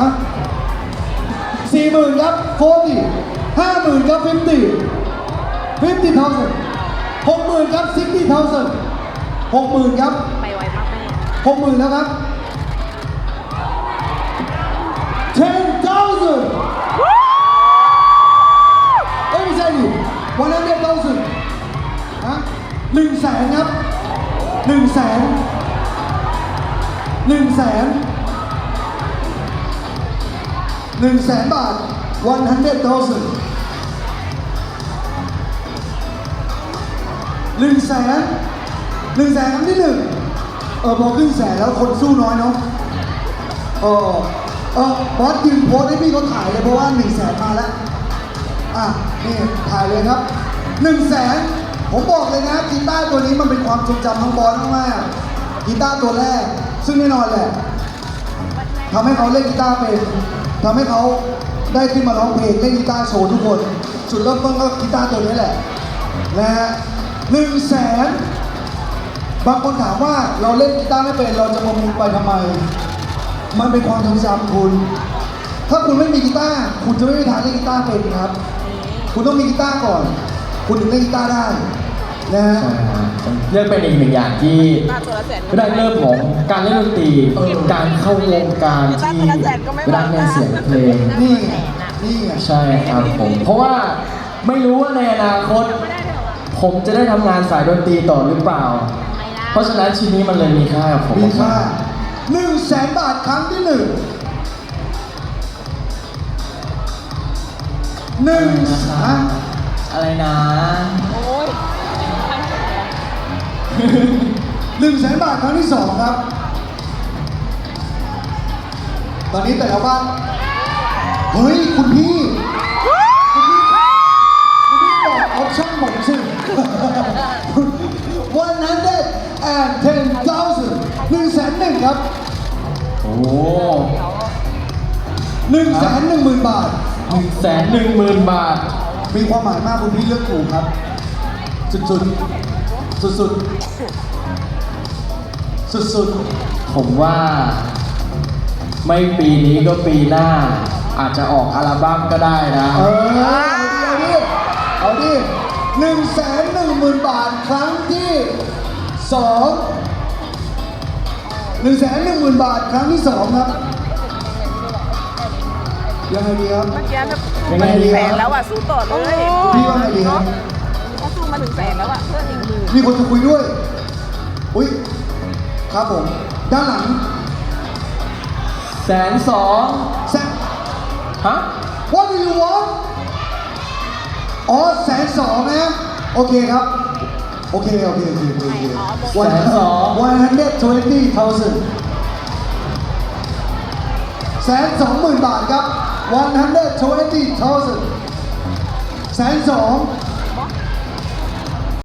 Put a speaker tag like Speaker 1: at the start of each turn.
Speaker 1: ฮะสี่หมื่นครับโฟร์ห้าหมื่นครับฟิฟตี้ฟิฟตี้เท่าสันหกหมื่นครับซิกตี้เท่าสันหกหมื่นครับ
Speaker 2: ไปไวมากแม่
Speaker 1: หกหมื่นแล้วครับ ten thousand เอ้ยไม่ใช่ดิวันนั้นเรียก thousand ฮะหนึ่งแสนครับหนึ่งแสนหนึ่งแสน หนึ่งแสนบาท one hundred thousand หนึ่งแสนหนึ่งแสนครั้งที่หนึ่งเออพอขึ้นแสนแล้วคนสู้น้อยเนาะเออเออบอสยืนโพสให้พี่เขาถ่ายเลยเพราะว่าหนึ่งแสนมาแล้วอะนี่ถ่ายเลยครับหนึ่งแสนผมบอกเลยนะกีตาร์ตัวนี้มันเป็นความทรงจำทั้งบอสมากๆกีตาร์ตัวแรก ซึ่งแน่นอนแหละทำให้เขาเล่นกีตาร์เป็น ทำให้เขาได้ขึ้นมาร้องเพลงเล่นกีตาร์โชว์ทุกคน จุดเริ่มต้นก็กีตาร์ตัวนี้แหละนะฮะหนึ่งแสนบางคนถามว่าเราเล่นกีตาร์ไม่เป็นเราจะประมูลไปทำไม มันเป็นความทรงจำคุณ ถ้าคุณไม่มีกีตาร์คุณจะไม่มีทางเล่นกีตาร์เป็นครับ คุณต้องมีกีตาร์ก่อน คุณถึงเล่นกีตาร์ได้ นะฮะ
Speaker 3: ใช่ครับเรียกเป็นอีกหนึ่งอย่างที่
Speaker 2: ตาตัวละแสน
Speaker 3: ได้เริ่มของการเล่นดนตรี
Speaker 1: เออ
Speaker 3: การเข้าวงการที่รักในเสียงเพลง
Speaker 1: นี่ไงนี่ไง
Speaker 3: ใช่ครับผม เพราะว่าไม่รู้ว่าในอนาคต ผมจะได้ทำงานสายดนตรีต่อหรือเปล่า
Speaker 2: ไม่ได้
Speaker 3: เพราะฉะนั้นชิ้นนี้มันเลยมีค่ากับผม
Speaker 1: มีค่ามา
Speaker 3: ก
Speaker 1: หนึ่งแสนบาทครั้งที่หนึ่งหนึ่ง
Speaker 3: ๆนะค
Speaker 1: ฮะ
Speaker 3: รับอะไรนะ
Speaker 2: โอ้ย
Speaker 1: หนึ่งแสนบาทครั้งที่สองครับ ตอนนี้แต่ละบ้านเฮ้ย คุณพี่ คุณพี่คุณพี่บอกออปชั่นผมสิ one hundred and ten thousand หนึ่งแสนหนึ่งครับ
Speaker 3: โอ้
Speaker 1: หนึ่งแสนหนึ่งหมื่นบาท
Speaker 3: หนึ่งแสนหนึ่งหมื่นบาท
Speaker 1: มีความหมายมากคุณพี่เลือกถูกครับสุดสุด สุดสุดสุดสุด
Speaker 3: ผมว่าไม่ปีนี้ก็ปีหน้า อาจจะออกอัลบั้มก็ได้นะ
Speaker 1: ๆเออเอาดิเอาดิหนึ่งแสนหนึ่งหมื่นบาทครั้งที่สองหนึ่งแสนหนึ่งหมื่นบาทครั้งที่สองครับยังไงดีครับ
Speaker 2: เมื่อกี้จะ
Speaker 3: ยังไงดี
Speaker 2: แส
Speaker 3: ครับ
Speaker 2: นแล้วอะ สู้ต่อเลย
Speaker 1: พี่ว่าไงดีครับ
Speaker 2: เขาสู้ มาถึงแสนแล้วอะเพื่อนอีกหมื่น
Speaker 1: มีคนจะคุยด้วย อุ้ยครับผม ด้านหลัง
Speaker 3: แสนสอง
Speaker 1: แซะ
Speaker 3: ฮะ
Speaker 1: What do you want อ๋อแสนสองนะโอเคครับ โอเค โอเค โอเค โอเคโอเค
Speaker 3: แสนสอง
Speaker 1: one hundred twenty thousand แสนสองหมื่นบาทครับ one hundred twenty thousand แสนสอง